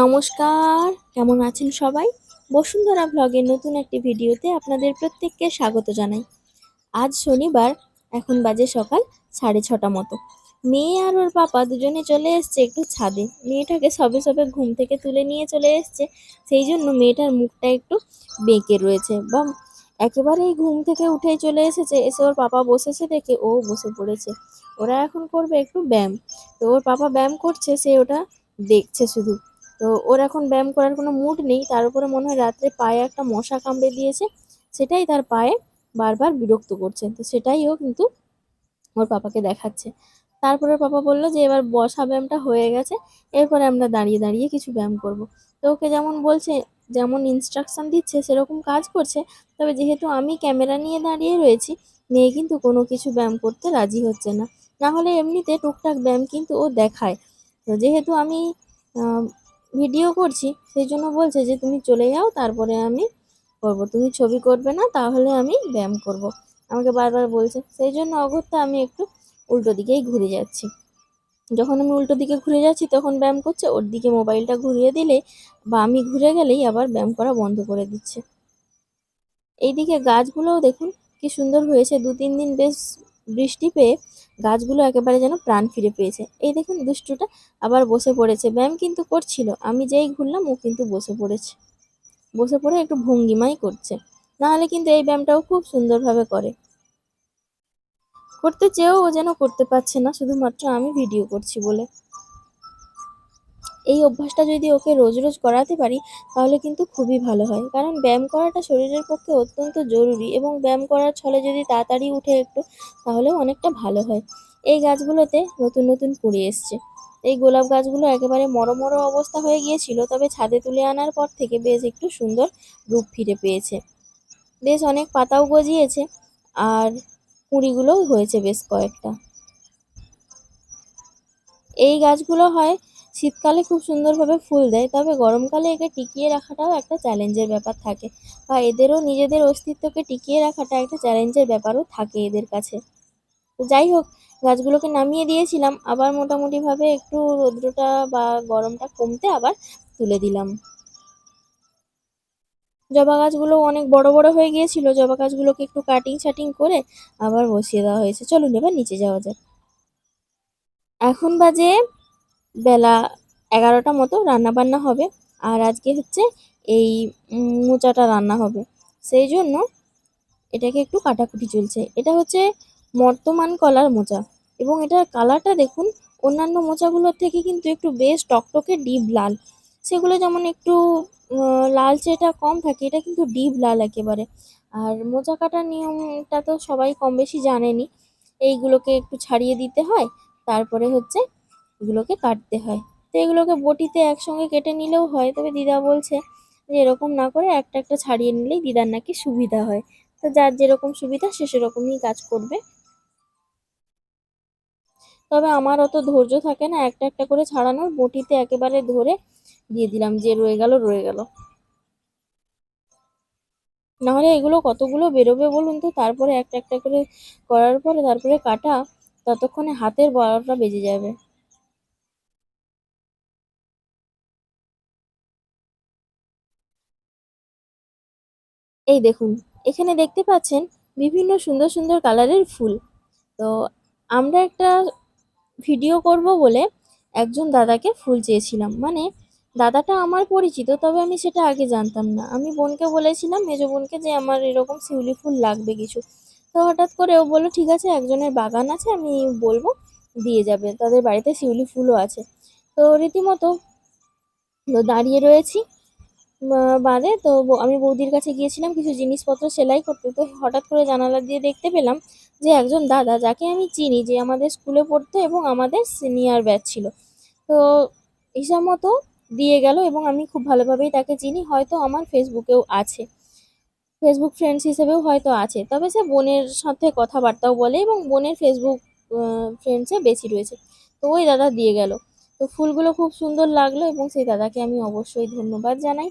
নমস্কার, কেমন আছেন সবাই? বসুন্ধরা ব্লগের নতুন একটি ভিডিওতে আপনাদের প্রত্যেককে স্বাগত জানাই। আজ শনিবার, এখন বাজে সকাল সাড়ে ছটা মতো। মেয়ে আর ওর পাপা দুজনে চলে এসছে একটু ছাদে। মেয়েটাকে সবে সবে ঘুম থেকে তুলে নিয়ে চলে এসছে। সেই জন্য মেয়েটার মুখটা একটু বেঁকে রয়েছে বা একেবারেই ঘুম থেকে উঠেই চলে এসেছে। এসে ওর পাপা বসেছে দেখে ও বসে পড়েছে। ওরা এখন করবে একটু ব্যায়াম। তো ওর পাপা ব্যায়াম করছে, সে ওটা দেখছে শুধু। তো ওর এখন ব্যায়াম করার কোনো মুড নেই। তার উপরে মনে হয় রাত্রে পায়ে একটা মশা কামড়ে দিয়েছে। সেটাই তার পায়ে বারবার বিরক্ত করছে। তো সেটাই ও কিন্তু ওর পাপাকে দেখাচ্ছে। তারপরে পাপা বলল যে, এবার বসা ব্যায়ামটা হয়ে গেছে। এরপরে আমরা দাঁড়িয়ে দাঁড়িয়ে কিছু ব্যায়াম করব। তো ওকে যেমন বলছে, যেমন ইনস্ট্রাকশন দিচ্ছে, সেরকম কাজ করছে। তবে যেহেতু আমি ক্যামেরা নিয়ে দাঁড়িয়ে রয়েছি, মেয়ে কিন্তু কোনো কিছু ব্যায়াম করতে রাজি হচ্ছে না। না হলে এমনিতে টুকটাক ব্যায়াম কিন্তু ও দেখায়। তো যেহেতু আমি ভিডিও করছি, সেই জন্য বলছে যে তুমি চলে যাও, তারপরে আমি করব। তুমি ছবি করবে না, তাহলে আমি ব্যায়াম করব। আমাকে বারবার বলছে, সেই জন্য অগত্যা আমি একটু উল্টো দিকেই ঘুরে যাচ্ছি। যখন আমি উল্টো দিকে ঘুরে যাচ্ছি, তখন ব্যায়াম করছে, ওর দিকে মোবাইলটা ঘুরিয়ে দিলে বা আমি ঘুরে গেলেই আবার ব্যায়াম করা বন্ধ করে দিচ্ছে। এইদিকে গাছগুলোও দেখুন, কি সুন্দর হয়েছে। দু তিন দিন বেশ বৃষ্টি পেয়ে গাছগুলো একেবারে যেন প্রাণ ফিরে পেয়েছে। এই দেখুন দুষ্টুটা আবার বসে পড়েছে। ব্যায়াম কিন্তু করছিল। আমি যেই ঘুরলাম, ও কিন্তু বসে পড়েছে। বসে পড়ে একটু ভঙ্গিমাই করছে। নাহলে কিন্তু এই ব্যায়ামটাও খুব সুন্দরভাবে করে। করতে চেয়েও ও যেন করতে পারছে না, শুধুমাত্র আমি ভিডিও করছি বলে। এই অভ্যাসটা যদি ওকে রোজ রোজ করাতে পারি, তাহলে কিন্তু খুবই ভালো হয়। কারণ ব্যায়াম করাটা শরীরের পক্ষে অত্যন্ত জরুরি এবং ব্যায়াম করার ছলে যদি তাড়াতাড়ি উঠে একটু, তাহলেও অনেকটা ভালো হয়। এই গাছগুলোতে নতুন নতুন কুড়ি এসছে। এই গোলাপ গাছগুলো একেবারে মরো মরো অবস্থা হয়ে গিয়েছিল, তবে ছাদে তুলে আনার পর থেকে বেশ একটু সুন্দর রূপ ফিরে পেয়েছে। বেশ অনেক পাতাও গজিয়েছে আর কুঁড়িগুলোও হয়েছে বেশ কয়েকটা। এই গাছগুলো হয় শীতকালে খুব সুন্দরভাবে ফুল দেয়, তবে গরমকালে একে টিকিয়ে রাখাটাও একটা চ্যালেঞ্জের ব্যাপার থাকে। বা এদেরও নিজেদের অস্তিত্বকে টিকিয়ে রাখাটা একটা চ্যালেঞ্জের ব্যাপারও থাকে এদের কাছে। তো যাই হোক, গাছগুলোকে নামিয়ে দিয়েছিলাম, আবার মোটামুটিভাবে একটু রৌদ্রটা বা গরমটা কমতে আবার তুলে দিলাম। জবা গাছগুলো অনেক বড় বড় হয়ে গিয়েছিল, জবা গাছগুলোকে একটু কাটিং ছাটিং করে আবার বসিয়ে দেওয়া হয়েছে। চলুন এবার নিচে যাওয়া যাক। এখন বাজে বেলা এগারোটা মতো রান্না বান্না হবে। আর আজকে হচ্ছে এই মোচাটা রান্না হবে। সেই জন্য এটাকে একটু কাটাকুটি চলছে। এটা হচ্ছে মর্তমান কলার মোচা। এবং এটার কালারটা দেখুন, অন্যান্য মোচাগুলোর থেকে কিন্তু একটু বেশ টকটকে ডিপ লাল। সেগুলো যেমন একটু লাল লালচেটা কম থাকে, এটা কিন্তু ডিপ লাল একেবারে। আর মোচা কাটার নিয়মটা তো সবাই কম বেশি জানেনি। এইগুলোকে একটু ছাড়িয়ে দিতে হয়। তারপরে হচ্ছে এগুলোকে কাটতে হয়। তো এগুলোকে বটিতে একসঙ্গে কেটে নিলেও হয়। তবে দিদা বলছে যে, এরকম না করে একটা একটা ছাড়িয়ে নিলেই দিদার নাকি সুবিধা হয়। তো যার যেরকম সুবিধা, সে সেরকমই কাজ করবে। তবে আমার অত ধৈর্য থাকে না একটা একটা করে ছাড়ানোর। বটিতে একেবারে ধরে দিয়ে দিলাম যে, রয়ে গেল রয়ে গেল। নাহলে এগুলো কতগুলো বেরোবে বলুন তো? তারপরে একটা একটা করে করার পরে তারপরে কাটা, ততক্ষণে হাতের বারোটা বেজে যাবে। এই দেখুন, এখানে দেখতে পাচ্ছেন বিভিন্ন সুন্দর সুন্দর কালারের ফুল। তো আমরা একটা ভিডিও করব বলে একজন দাদাকে ফুল চেয়েছিলাম। মানে দাদাটা আমার পরিচিত, তবে আমি সেটা আগে জানতাম না। আমি বোনকে বলেছিলাম, মেজো বোনকে যে আমার এরকম শিউলি ফুল লাগবে কিছু। তো হঠাৎ করে ও বলল, ঠিক আছে, একজনের বাগান আছে, আমি বলব, দিয়ে যাবে। তাদের বাড়িতে শিউলি ফুলও আছে। তো রীতিমতো দাঁড়িয়ে রয়েছি। বাদে, তো আমি বৌদির কাছে গিয়েছিলাম কিছু জিনিসপত্র সেলাই করতে, তো হঠাৎ করে জানালা দিয়ে দেখতে পেলাম যে একজন দাদা, যাকে আমি চিনি, যে আমাদের স্কুলে পড়তো এবং আমাদের সিনিয়র ব্যাচ ছিল। তো হিসাব মতো দিয়ে গেল এবং আমি খুব ভালোভাবেই তাকে চিনি, হয়তো আমার ফেসবুকেও আছে। ফেসবুক ফ্রেন্ডস হিসেবেও হয়তো আছে, তবে সে বোনের সাথে কথাবার্তাও বলে এবং বোনের ফেসবুক ফ্রেন্ডসে বেশি রয়েছে। তো ওই দাদা দিয়ে গেল। তো ফুলগুলো খুব সুন্দর লাগল এবং সেই দাদাকে আমি অবশ্যই ধন্যবাদ জানাই।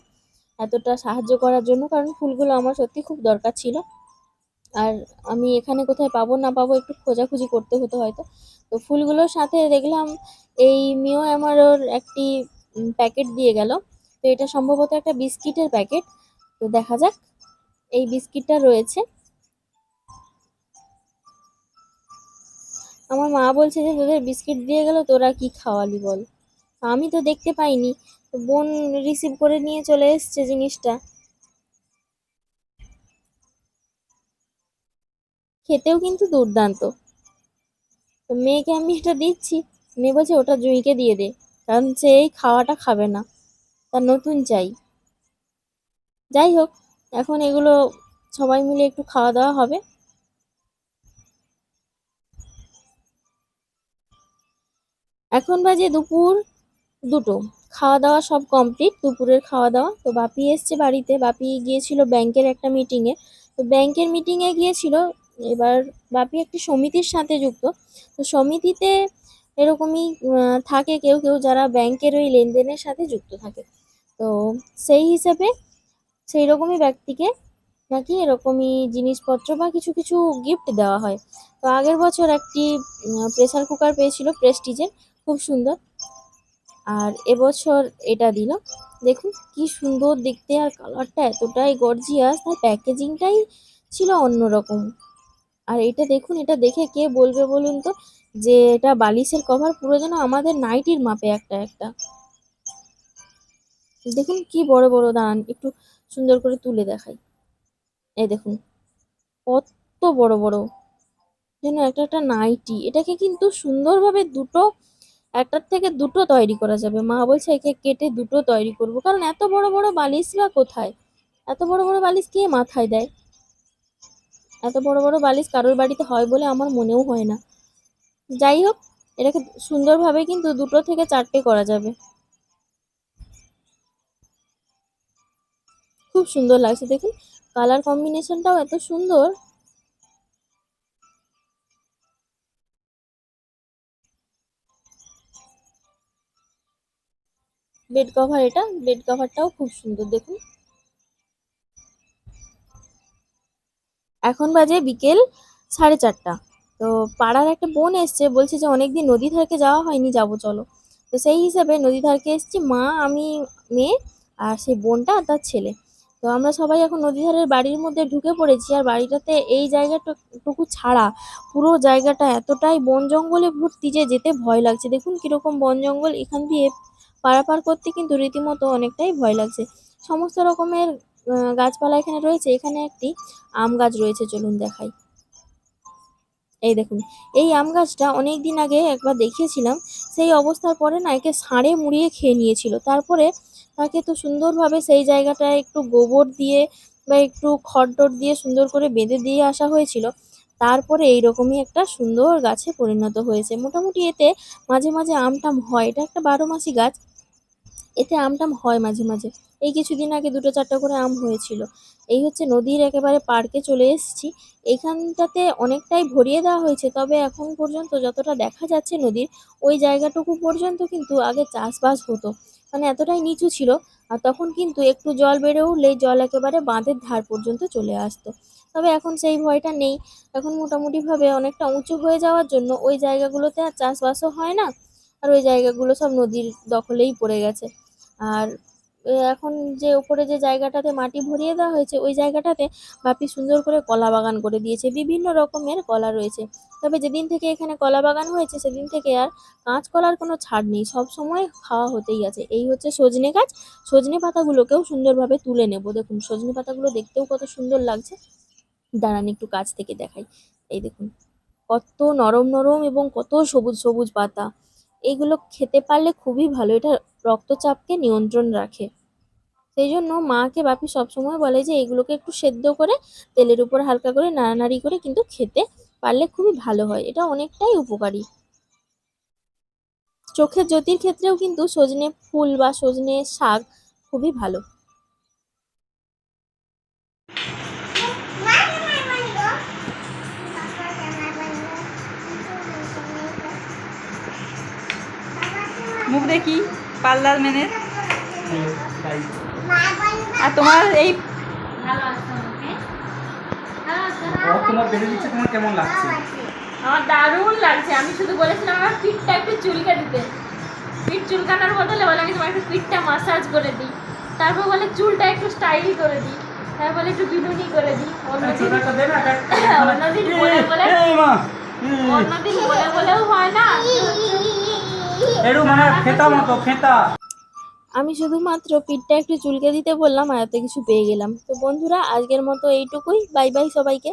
এতটা সাহায্য করার জন্য, কারণ ফুলগুলো আমার সত্যি খুব দরকার ছিল। আর আমি এখানে কোথায় পাবো না পাবো একটু খোঁজাখুঁজি করতে হতো হয়তো। তো ফুলগুলোর সাথে দেখলাম এই মিও অ্যামারোর একটি প্যাকেট দিয়ে গেল। তো এটা সম্ভবত একটা বিস্কিটের প্যাকেট। তো দেখা যাক, এই বিস্কিটটা রয়েছে। আমার মা বলছে যে, তোদের বিস্কিট দিয়ে গেল, তোরা কি খাওয়ালি বল? আমি তো দেখতে পাইনি। বোন রিসিভ করে নিয়ে চলে এসছে জিনিসটা। খেতেও কিন্তু দুর্দান্ত। তো মেয়েকে আমি এটা দিচ্ছি। মেয়ে বলছে, ওটা জুঁইকে দিয়ে দে। কারণ সে এই খাওয়াটা খাবে না। তার নতুন চাই। যাই হোক, এখন এগুলো সবাই মিলে একটু খাওয়া দাওয়া হবে। এখন বাজে দুপুর। দুটো। খাওয়া দাওয়া সব কমপ্লিট দুপুরের খাওয়া দাওয়া তো বাপি এসছে বাড়িতে, বাপি গিয়েছিল ব্যাংকের একটা মিটিংয়ে তো ব্যাংকের মিটিংয়ে গিয়েছিল, এবার বাপি একটি সমিতির সাথে যুক্ত। তো সমিতিতে এরকমই থাকে কেউ কেউ যারা ব্যাংকের ওই লেনদেনের সাথে যুক্ত থাকে। তো সেই হিসেবে সেই রকমই ব্যক্তিকে নাকি এরকমই জিনিসপত্র বা কিছু কিছু গিফট দেওয়া হয়। তো আগের বছর একটি প্রেসার কুকার পেয়েছিল প্রেস্টিজের খুব সুন্দর। আর এবছর এটা দিল দেখুন, কি সুন্দর দেখতে আর কালারটা এতটাই গর্জিয়াস তার প্যাকেজিংটাই ছিল অন্যরকম। আর এটা দেখুন, এটা দেখে কে বলবে বলুন তো? যে এটা বালিশের কভার পুরো যেন আমাদের নাইটির মাপে একটা একটা। দেখুন, কি বড় বড় দাঁড়ান একটু সুন্দর করে তুলে দেখাই। এই দেখুন, কত বড় বড়। যেন একটা একটা নাইটি এটাকে কিন্তু সুন্দরভাবে দুটো একটার থেকে দুটো তৈরি করা যাবে। মা বলছে, একে কেটে দুটো তৈরি করব। কারণ এত বড় বড় বালিশ বা কোথায়? এত বড় বড় বালিশ কে মাথায় দেয়? এত বড় বড় বালিশ কারোর বাড়িতে হয় বলে আমার মনেও হয় না। যাই হোক, এটাকে সুন্দরভাবে কিন্তু দুটো থেকে চারটে করা যাবে। খুব সুন্দর লাগছে। দেখুন কালার কম্বিনেশনটাও এত সুন্দর। বেড কভার এটা বেড কভারটাও খুব সুন্দর, দেখুন। এখন বাজে বিকেল সাড়ে চারটা। তো পাড়ার একটা বোন এসছে, বলছে যে অনেকদিন নদী ধারকে যাওয়া হয়নি, যাব চলো। তো সেই হিসাবে নদী ধারকে এসছি, মা, আমি, মেয়ে আর সেই বোনটা আর তার ছেলে। তো আমরা সবাই এখন নদী ধারের বাড়ির মধ্যে ঢুকে পড়েছি, আর বাড়িটাতে এই জায়গাটুকু ছাড়া পুরো জায়গাটা এতটাই বন জঙ্গলে ভর্তি যে যেতে ভয় লাগছে। দেখুন কীরকম বন জঙ্গল এখান দিয়ে পারাপার করতে কিন্তু রীতিমতো অনেকটাই ভয় লাগছে। সমস্ত রকমের গাছপালা এখানে রয়েছে। এখানে একটি আম গাছ রয়েছে, চলুন দেখাই। এই দেখুন, এই আম গাছটা অনেক দিন আগে একবার দেখিয়েছিলাম। সেই অবস্থার পরে না একে ষাঁড়ে মুড়িয়ে খেয়ে নিয়েছিল। তারপরে তাকে তো সুন্দরভাবে সেই জায়গাটায় একটু গোবর দিয়ে বা একটু খড় দিয়ে সুন্দর করে বেঁধে দিয়ে আসা হয়েছিল। তারপরে এই এইরকমই একটা সুন্দর গাছে পরিণত হয়েছে। মোটামুটি এতে মাঝে মাঝে আম টাম হয়। এটা একটা বারো মাসি গাছ। এতে আম টাম হয় মাঝে মাঝে। এই কিছুদিন আগে দুটো চারটে করে আম হয়েছিল। এই হচ্ছে নদীর একেবারে পার্কে চলে এসেছি। এইখানটাতে অনেকটাই ভরিয়ে দেওয়া হয়েছে, তবে এখন পর্যন্ত যতটা দেখা যাচ্ছে নদীর, ওই জায়গাটুকু পর্যন্ত কিন্তু আগে চাষবাস হতো। মানে এতটাই নিচু ছিল, আর তখন কিন্তু একটু জল বেড়ে উঠলেই জল একেবারে বাঁধের ধার পর্যন্ত চলে আসতো। তবে এখন সেই ভয়টা নেই। এখন মোটামুটিভাবে অনেকটা উঁচু হয়ে যাওয়ার জন্য ওই জায়গাগুলোতে আর চাষবাসও হয় না, আর ওই জায়গাগুলো সব নদীর দখলেই পড়ে গেছে। আর এখন যে ওপরে যে জায়গাটাতে মাটি ভরিয়ে দেওয়া হয়েছে, ওই জায়গাটাতে বাপি সুন্দর করে কলা বাগান করে দিয়েছে। বিভিন্ন রকমের কলা রয়েছে। তবে যেদিন থেকে এখানে কলা বাগান হয়েছে, সেদিন থেকে আর কাঁচকলার কোনো ছাড় নেই। সব সময় খাওয়া হতেই আছে। এই হচ্ছে সজনে গাছ। সজনে পাতাগুলোকেও সুন্দরভাবে তুলে নেব। দেখুন, সজনে পাতাগুলো দেখতেও কত সুন্দর লাগছে। দাঁড়ান, একটু কাছ থেকে দেখাই। এই দেখুন, কত নরম নরম এবং কত সবুজ সবুজ পাতা। এইগুলো খেতে পারলে খুবই ভালো। এটা রক্তচাপকে নিয়ন্ত্রণ রাখে। সেই জন্য মাকে বাপি সবসময় বলে যে, এগুলোকে একটু সেদ্ধ করে, তেলের উপর হালকা করে নাড়ানাড়ি করে কিন্তু খেতে পারলে খুবই ভালো হয়। এটা অনেকটাই উপকারী। চোখের জ্যোতির ক্ষেত্রেও কিন্তু সজনে ফুল বা সজনে শাক খুবই ভালো। মুখ দেখি। পার্লার ম্যানের আর তোমার এই তোমার বেড়ে দিচ্ছে তোমার কেমন লাগছে? আমার দারুণ লাগছে আমি শুধু বলেছিলাম আমার পিঠটা একটু চুলকে দিতে। পিঠ চুলকানোর বদলে বলে আমি তোমার একটু পিঠটা মাসাজ করে দিই। তারপর বলে চুলটা একটু স্টাইল করে দিই। তারপর বলে একটু বিনুনি করে দিই। অন্যদিন বলে বলে অন্যদিন বলে বলেও হয় না। মানে আমি শুধুমাত্র পিঠটা একটু চুলকে দিতে বললাম আর এত কিছু পেয়ে গেলাম। তো বন্ধুরা, আজকের মতো এইটুকুই। বাই বাই সবাইকে।